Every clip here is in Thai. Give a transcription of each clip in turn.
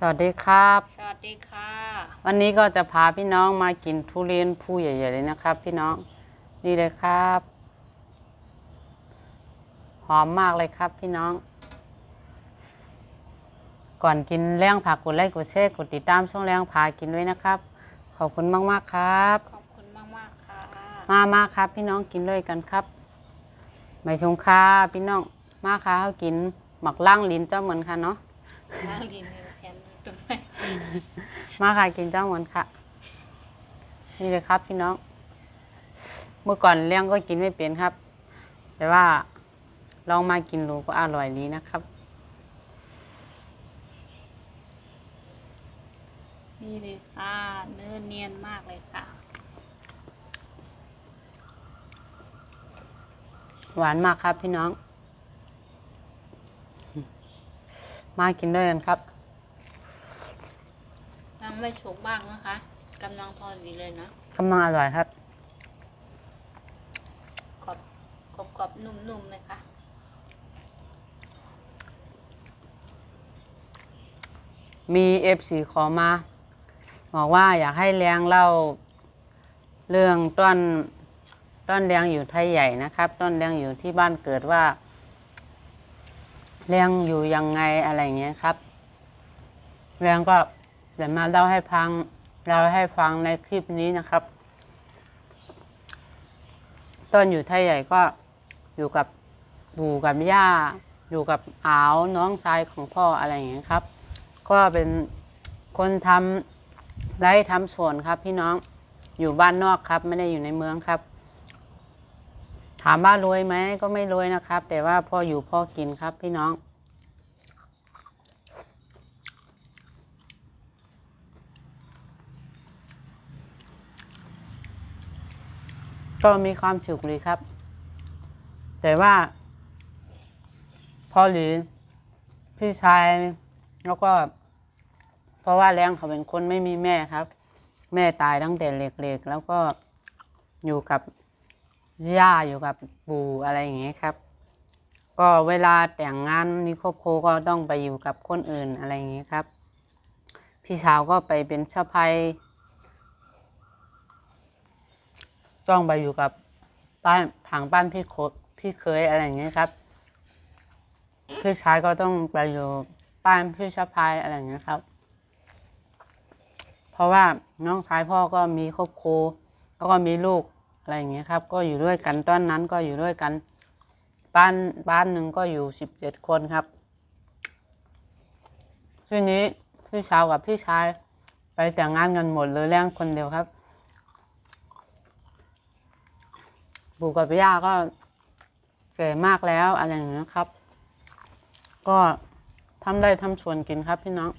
สวัสดีครับ สวัสดีค่ะ วันนี้ก็จะพาพี่น้องมากินทุเรียนผู้ใหญ่ๆเลยนะครับ พี่น้องนี่เลยครับ หอมมากเลยครับพี่น้อง ก่อนกินแรงผักกดไลค์กดแชร์กดติดตามช่องแรงพากินด้วยนะครับ ขอบคุณมากๆครับ ขอบคุณมากมากๆค่ะ มามาครับ พี่น้องกินด้วยกันครับไม่ชงคาพี่น้องมาค่ะเขากินหมักล่างลิ้นเจ้าเหมือนค่ะเนาะล้างดินในแผ่นนี้ด้วย มาค่ะกินเจ้าเหมือนค่ะ นี่เลยครับพี่น้อง เมื่อก่อนเลี้ยงก็กินไม่เป็นครับ แต่ว่าลองมากินดูก็อร่อยดีนะครับ นี่เลยค่ะเนื้อเนียนมากเลยค่ะ หวานมากครับพี่น้อง มากินด้วยกันครับน้ำ ไม่ฉุกมากนะคะกำลังพอดีเลยนะกำลังอร่อยครับกรอบกรอบกรอบๆนุ่มๆเลยค่ะมีเอฟซีขอมาบอกว่าอยากให้เลี้ยงเล่าเรื่องต้นต้นเลี้ยงอยู่ไทยใหญ่นะครับ ต้นเลี้ยงอยู่ที่บ้านเกิดว่าเลี้ยงอยู่ยังไงอะไรอย่างเงี้ยครับเลี้ยงก็ เดี๋ยวมาเล่าให้ฟังเล่าให้ฟังในคลิปนี้นะครับ ต้นอยู่ไทยใหญ่ก็อยู่กับปู่กับย่า อยู่กับอาวน้องชายของพ่ออะไรอย่างเงี้ยครับ ก็เป็นคนทำไร่ทำสวนครับ พี่น้องอยู่บ้านนอกครับ ไม่ได้อยู่ในเมืองครับ ถามว่ารวยไหมก็ไม่รวยนะครับ แต่ว่าพ่ออยู่พ่อกินครับ พี่น้อง ก็มีความสุขเลยครับ แต่ว่า พอหรือพี่ชายแล้วก็ เพราะว่าแรงเขาเป็นคนไม่มีแม่ครับ แม่ตายตั้งแต่เล็กๆแล้วก็อยู่กับย่าอยู่กับปู่อะไรอย่างเงี้ยครับ ก็เวลาแต่งงานมีครอบครัวก็ต้องไปอยู่กับคนอื่นอะไรอย่างเงี้ยครับ พี่สาวก็ไปเป็นสะพ้าย ต้องไปอยู่กับบ้านทางบ้านพี่โคพี่เคยอะไรอย่างเงี้ยครับ พี่ชายก็ต้องไปอยู่บ้านพี่สะพายอะไรอย่างเงี้ยครับ เพราะว่าน้องชายพ่อก็มีครอบครัวแล้วก็มีลูกอะไรอย่างเงี้ยครับ ก็อยู่ด้วยกันตอนนั้นก็อยู่ด้วยกัน บ้านบ้านหนึ่งก็อยู่สิบเจ็ดคนครับทีนี้พี่สาวกับพี่ชาย ไปแต่งงานกันหมดเลยเลี้ยงคนเดียวครับ ปู่กับย่าก็แก่มากแล้วอะไรอย่างเงี้ยครับ ก็ทำได้ทำสวนกินครับ พี่น้อง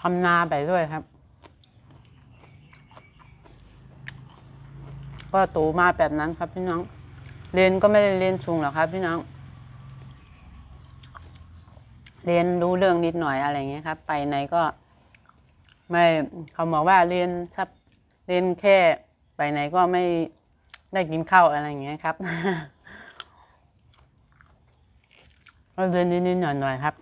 ทำนาไปด้วยครับ ก็โตมาแบบนั้นครับ พี่น้องเรียนก็ไม่ได้เรียนชุงหรอกครับ พี่น้องเรียนรู้เรื่องนิดหน่อยอะไรเงี้ยครับ ไปไหนก็ไม่เขาบอกว่าเรียนชับเรียนแค่ไปไหนก็ไม่ ได้กินข้าวอะไรอย่างเงี้ยครับก็เรียนนิดๆหน่อยๆครับ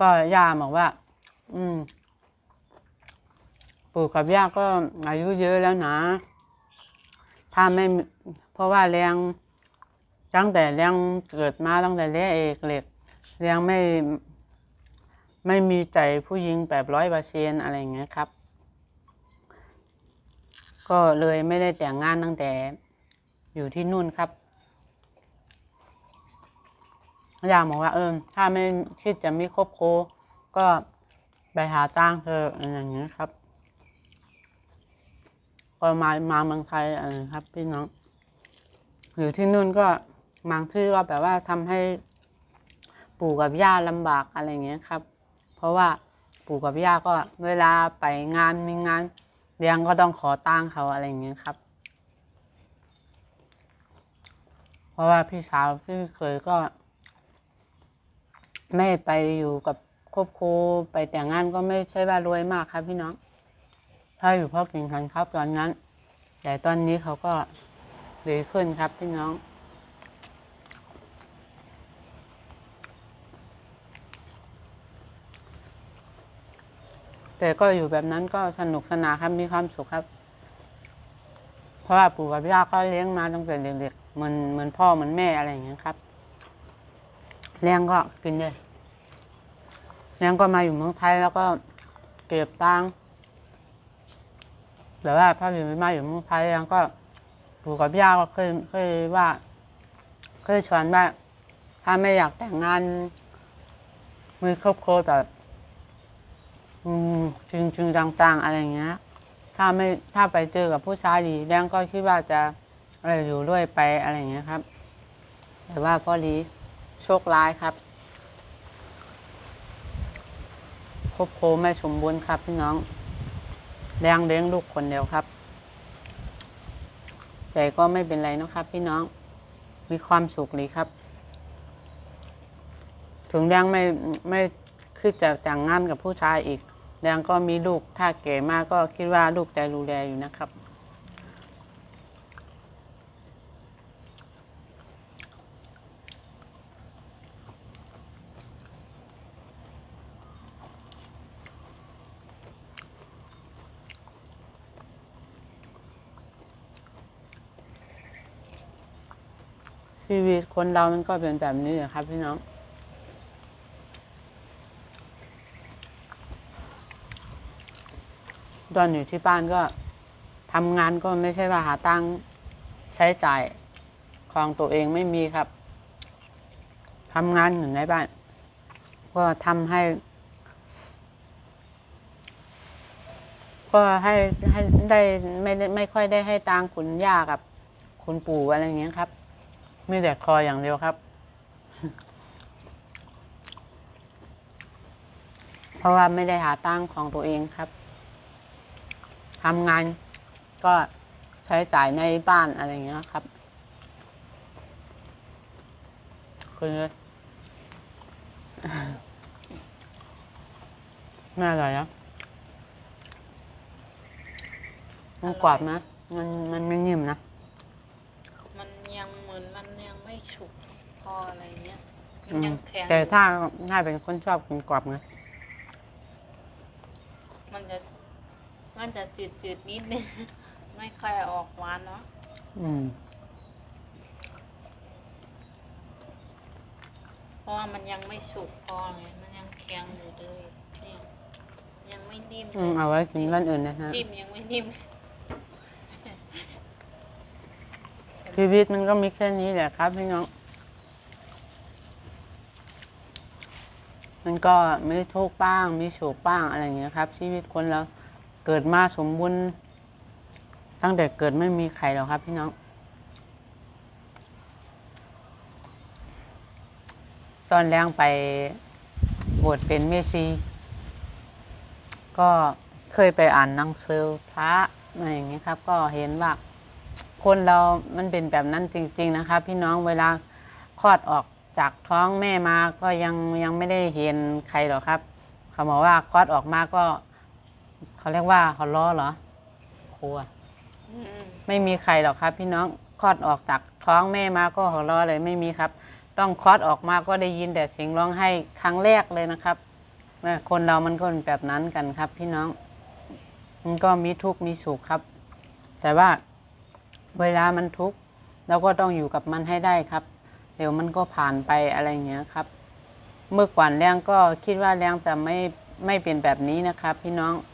ก็ย่าบอกว่า อืม ปู่กับย่าก็อายุเยอะแล้วนะ ถ้าไม่ เพราะว่าเลี้ยงตั้งแต่เลี้ยงเกิดมาตั้งแต่เลี้ยงเอกเล็กเลี้ยงไม่ ไม่มีใจผู้หญิงแบบร้อยเปอร์เซ็นอะไรอย่างเงี้ยครับ ก็เลยไม่ได้แต่งงานตั้งแต่อยู่ที่นู่นครับย่าบอกว่าเออถ้าไม่คิดจะไมีครอบครัวก็ไปหาตั้งเธออะไรอย่างเงี้ยครับก็มามาเมืองไทยอะไรครับพี่น้องอยู่ที่นู่นก็บางที่ก็แบบว่าทำให้ปู่กับย่าลำบากอะไรอย่างเงี้ยครับ เพราะว่าปู่กับย่าก็เวลาไปงานมีงาน เลี้ยงก็ต้องขอตั้งเขาอะไรอย่างเงี้ยครับ เพราะว่าพี่สาวพี่เคยก็ ไม่ไปอยู่กับครอบครัวไปแต่งงานก็ไม่ใช่ว่ารวยมากครับ พี่น้อง ถ้าอยู่พ่อกินกันครับตอนนั้น แต่ตอนนี้เขาก็ดีขึ้นครับพี่น้อง แต่ก็อยู่แบบนั้นก็สนุกสนานครับมีความสุขครับ เพราะว่าปู่กับย่าก็เลี้ยงมาตั้งแต่เด็กๆเหมือนเหมือนพ่อเหมือนแม่อะไรอย่างเงี้ยครับเลี้ยงก็กินเลยเลี้ยงก็มาอยู่เมืองไทยแล้วก็เก็บตังค์แต่ว่าพออยู่มาอยู่เมืองไทยเลี้ยงก็ปู่กับย่าก็เคยเคยว่าเคยชวนว่าถ้าไม่อยากแต่งงานมีครอบครัวแบบ อืมจริงจริงๆจังๆ อะไรอย่างเงี้ย ถ้าไม่ถ้าไปเจอกับผู้ชายดีแดงก็คิดว่าจะอะไรอยู่ด้วยไปอะไรอย่างเงี้ยครับ แต่ว่าพ่อลีโชคร้ายครับครอบคไม่สมบูรณ์ครับพี่น้องแดงเลี้ยงลูกคนเดียวครับแต่ก็ไม่เป็นไรนะครับ พี่น้องมีความสุขดีครับ ถึงแดงไม่ไม่คิดจะแต่งงานกับผู้ชายอีก แดงก็มีลูกถ้าเก๋มากก็คิดว่าลูกจะดูแลอยู่นะครับ ชีวิตคนเรามันก็เป็นแบบนี้แหละครับพี่น้อง ตอนอยู่ที่บ้านก็ทำงานก็ไม่ใช่ว่าหาตังค์ใช้จ่ายของตัวเองไม่มีครับทำงานอยู่ในบ้าน ก็ทำให้ ก็ให้ให้ได้ไม่ได้ไม่ค่อยได้ให้ตังค์คุณย่ากับ คุณปู่อะไรอย่างเงี้ยครับ ไมีแต่คอยอย่างเดียวครับ เพราะว่าไม่ได้หาตังค์ของตัวเองครับ ทำงานก็ใช้จ่ายในบ้านอะไรอย่างเงี้ยครับ คือน่าอร่อยนะมันกรอบนะ มันมันไม่นิ่มนะ มันยังเหมือนมันยังไม่ฉุกพออะไรเงี้ยอืมันมยังแข็งแต่ถ้าถ้าเป็นคนชอบกินกรอบไงมันจะ มันจะจืดจืดๆนิดนึง ไม่ค่อยออกหวานเนาะอืมเพราะว่ามันยังไม่สุกพอไงมันยังแข็งอยู่เลยเนี่ยยังไม่นิ่มอืมเลยเอาไว้กินวันอื่นนะฮะ จิ้มยังไม่นิ่มชีวิตมันก็มีแค่นี้แหละครับพี่น้อง มันก็มีทุกข์บ้าง มีโศกบ้างอะไรอย่างเงี้ยครับ ชีวิตคนเรา เกิดมาสมบูรณ์ตั้งแต่เกิดไม่มีใครหรอกครับพี่น้อง ตอนแรงไปบวชเป็นเมชีก็เคยไปอ่านหนังสือพระอะไรอย่างเงี้ยครับ ก็เห็นว่าคนเรามันเป็นแบบนั้นจริง ๆ นะครับ พี่น้องเวลาคลอดออกจากท้องแม่มาก็ยังยังไม่ได้เห็นใครหรอกครับ เขาบอกว่าคลอดออกมาก็ เขาเรียกว่าเขาล้อเหรอครัวอืมไม่มีใครหรอกครับ พี่น้องคลอดออกจากท้องแม่มาก็หัวเราะเลยไม่มีครับ ต้องคลอดออกมาก็ได้ยินแต่เสียงร้องไห้ครั้งแรกเลยนะครับแม่คนเรามันก็เป็นแบบนั้นกันครับ พี่น้อง มันก็มีทุกข์มีสุขครับ แต่ว่าเวลามันทุกข์เราก็ต้องอยู่กับมันให้ได้ครับ เดี๋ยวมันก็ผ่านไปอะไรอย่างเงี้ยครับ เมื่อก่อนแรงก็คิดว่าแรงจะไม่ไม่เป็นแบบนี้นะครับ พี่น้อง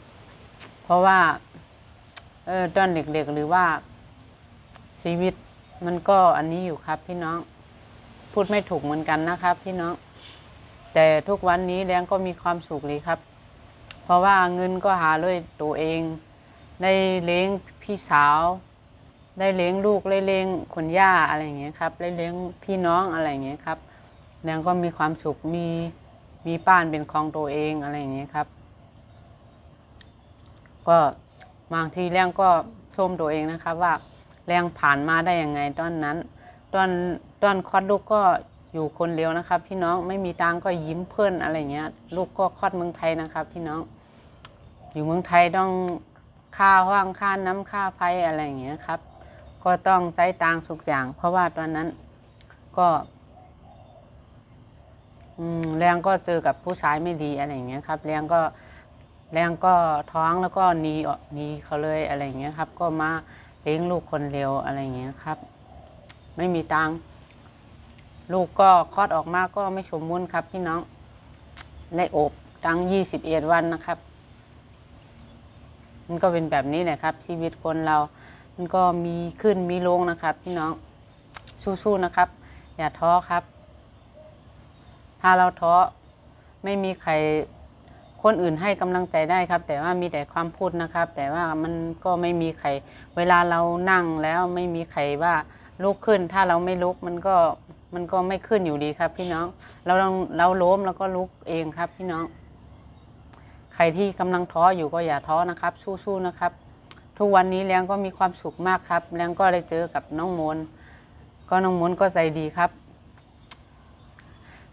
เพ ราะว่าเออตอนเด็กๆหรือว่าชีวิตมันก็อันนี้อยู่ครับพี่น้อง พูดไม่ถูกเหมือนกันนะครับ พี่น้อง แต่ทุกวันนี้แรงก็มีความสุขเลยครับ เพราะว่าเงินก็หาด้วยตัวเอง ได้เลี้ยงพี่สาว ได้เลี้ยงลูกได้เลี้ยงคนย่าอะไรอย่างเงี้ยครับได้เลี้ยงพี่น้องอะไรอย่างเงี้ยครับแรงก็มีความสุขมีมีบ้านเป็นของตัวเองอะไรอย่างเงี้ยครับ ก็บางทีแรงก็ชมตัวเองนะครับว่าแรงผ่านมาได้ยังไงตอนนั้น ตอนตอนคลอดลูกก็อยู่คนเดียวนะครับพี่น้องไม่มีตังก็ยิ้มเพื่อนอะไรเงี้ย ลูกก็คลอดเมืองไทยนะครับพี่น้อง อยู่เมืองไทยต้องค่าห้างค่าน้ำค่าไฟอะไรอย่างเงี้ยครับ ก็ต้องใช้ตังค์ทุกอย่าง เพราะว่าตอนนั้นก็แรงก็เจอกับผู้ชายไม่ดีอะไรอย่างเงี้ยครับแรงก็ แรงก็ท้องแล้วก็หนีออกหนีเขาเลยอะไรอย่างเงี้ยครับ ก็มาเลี้ยงลูกคนเดียวอะไรอย่างเงี้ยครับ ไม่มีตังลูกก็คลอดออกมาก็ไม่สมบูรณ์ครับ พี่น้องในอกตั้งยี่สิบเอ็ดวันนะครับ มันก็เป็นแบบนี้แหละครับ ชีวิตคนเรา มันก็มีขึ้นมีลงนะครับ พี่น้องสู้ๆนะครับ อย่าท้อครับ ถ้าเราท้อไม่มีใคร คนอื่นให้กำลังใจได้ครับ แต่ว่ามีแต่ความพูดนะครับ แต่ว่ามันก็ไม่มีใคร เวลาเรานั่งแล้วไม่มีใครว่าลุกขึ้น ถ้าเราไม่ลุกมันก็มันก็ไม่ขึ้นอยู่ดีครับ พี่น้อง เราลองเราล้มแล้วก็ลุกเองครับ พี่น้อง ใครที่กำลังท้ออยู่ก็อย่าท้อนะครับ สู้ๆนะครับ ทุกวันนี้แรงก็มีความสุขมากครับแรงก็ได้เจอกับน้องมนก็น้องมนก็ใจดีครับ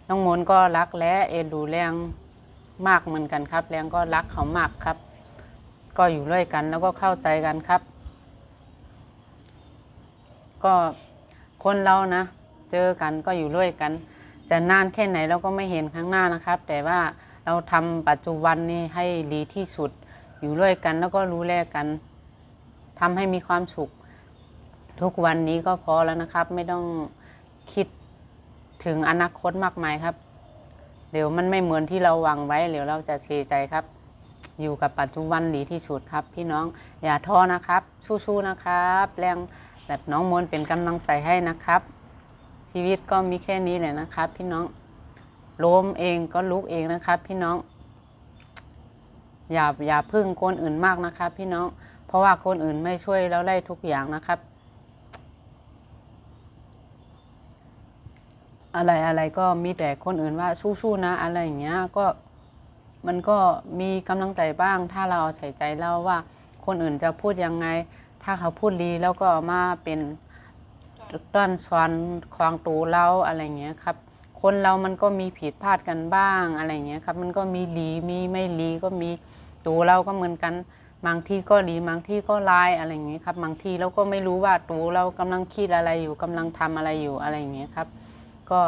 น้องมนก็รักและเอ็นดูแรง มากเหมือนกันครับ แรงก็รักเขามากครับ ก็อยู่ด้วยกันแล้วก็เข้าใจกันครับ ก็คนเรานะ เจอกันก็อยู่ด้วยกัน จะนานแค่ไหนเราก็ไม่เห็นข้างหน้านะครับ แต่ว่าเราทำปัจจุบันนี้ให้ดีที่สุด อยู่ด้วยกันแล้วก็รู้แลกันทำให้มีความสุข ทุกวันนี้ก็พอแล้วนะครับ ไม่ต้องคิดถึงอนาคตมากมายครับ เดี๋ยวมันไม่เหมือนที่เราหวังไว้เดี๋ยวเราจะเสียใจครับ อยู่กับปัจจุบันดีที่สุดครับ พี่น้องอย่าท้อนะครับ สู้ๆนะครับ แรงแบบน้องมนเป็นกำลังใจให้นะครับ ชีวิตก็มีแค่นี้แหละนะครับ พี่น้องล้มเองก็ลุกเองนะครับ พี่น้อง อย่าอย่าพึ่งคนอื่นมากนะครับ พี่น้อง เพราะว่าคนอื่นไม่ช่วยเราได้ทุกอย่างนะครับ อะไรอะไรก็มีแต่คนอื่นว่าสู้ๆนะ อะไรอย่างเงี้ยก็มันก็มีกำลังใจบ้าง ถ้าเราใส่ใจเราว่า คนอื่นจะพูดยังไง ถ้าเขาพูดดีแล้วก็เอามาเป็นต้นสวนควางตูเราอะไรอย่างเงี้ยครับ คนเรามันก็มีผิดพลาดกันบ้างอะไรอย่างเงี้ยครับ มันก็มีดีมีไม่ดีก็มีตัวเราก็เหมือนกันบางที่ก็ดีบางที่ก็ลายอะไรอย่างเงี้ยครับ บางที่เราก็ไม่รู้ว่าตัวเรากำลังคิดอะไรอยู่กำลังทำอะไรอยู่อะไรอย่างเงี้ยครับ ก็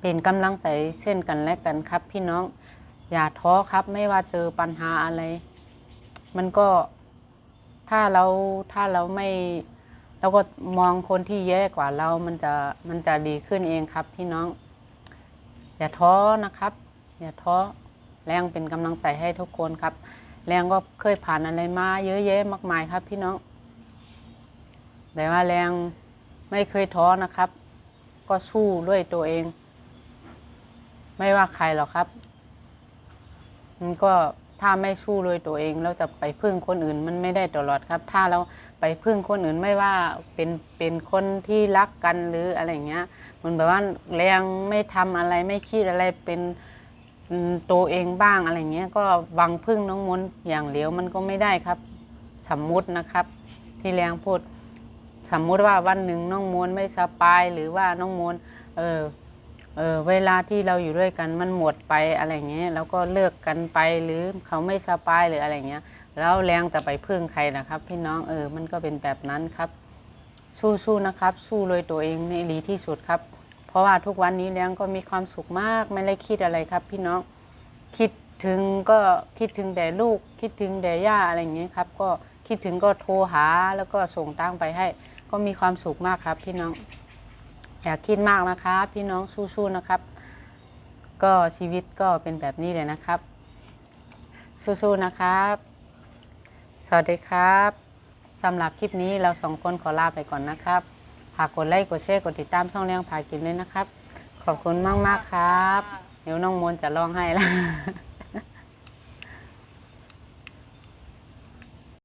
เป็นกำลังใจเช่นกันและกันครับ พี่น้องอย่าท้อครับ ไม่ว่าเจอปัญหาอะไร มันก็ถ้าเราถ้าเราไม่เราก็มองคนที่แย่กว่าเรา มันจะมันจะดีขึ้นเองครับ พี่น้อง อย่าท้อนะครับ อย่าท้อแรงเป็นกำลังใจให้ทุกคนครับ แรงก็เคยผ่านอะไรมาเยอะแยะมากมายครับ พี่น้องแต่ว่าแรงไม่เคยท้อนะครับ ก็สู้ด้วยตัวเอง ไม่ว่าใครหรอกครับ มันก็ถ้าไม่สู้ด้วยตัวเองเราจะไปพึ่งคนอื่นมันไม่ได้ตลอดครับ ถ้าเราไปพึ่งคนอื่นไม่ว่าเป็นเป็นคนที่รักกันหรืออะไรเงี้ย มันแบบว่าแรงไม่ทำอะไรไม่คิดอะไรเป็นตัวเองบ้างอะไรเงี้ย ก็วังพึ่งน้องมนต์อย่างเดียวมันก็ไม่ได้ครับ สมมุตินะครับ ที่แรงพูด สมมุติว่าวันหนึ่งน้องมนไม่สบายหรือว่าน้องมนเออเออเวลาที่เราอยู่ด้วยกันมันหมดไปอะไรเงี้ยแล้วก็เลิกกันไปหรือเขาไม่สบายหรืออะไรเงี้ยแล้วแรงจะไปพึ่งใครนะครับ พี่น้องเออมันก็เป็นแบบนั้นครับ สู้ๆนะครับ สู้เลยตัวเองในดีที่สุดครับ เพราะว่าทุกวันนี้แรงก็มีความสุขมากไม่ได้คิดอะไรครับ พี่น้องคิดถึงก็คิดถึงแต่ลูก คิดถึงแต่ย่าอะไรเงี้ยครับ ก็คิดถึงก็โทรหาแล้วก็ส่งตังไปให้ ก็มีความสุขมากครับ พี่น้อง อย่าคิดมากนะครับ พี่น้องสู้ๆนะครับ ก็ชีวิตก็เป็นแบบนี้เลยนะครับ สู้ๆนะครับ สวัสดีครับสำหรับคลิปนี้เราสองคนขอลาไปก่อนนะครับฝากกดไลค์กดแชร์กดติดตามช่องเลี้ยงผากินด้วยนะครับ ขอบคุณมากๆครับ เดี๋ยวน้องมนจะร้องไห้แล้ว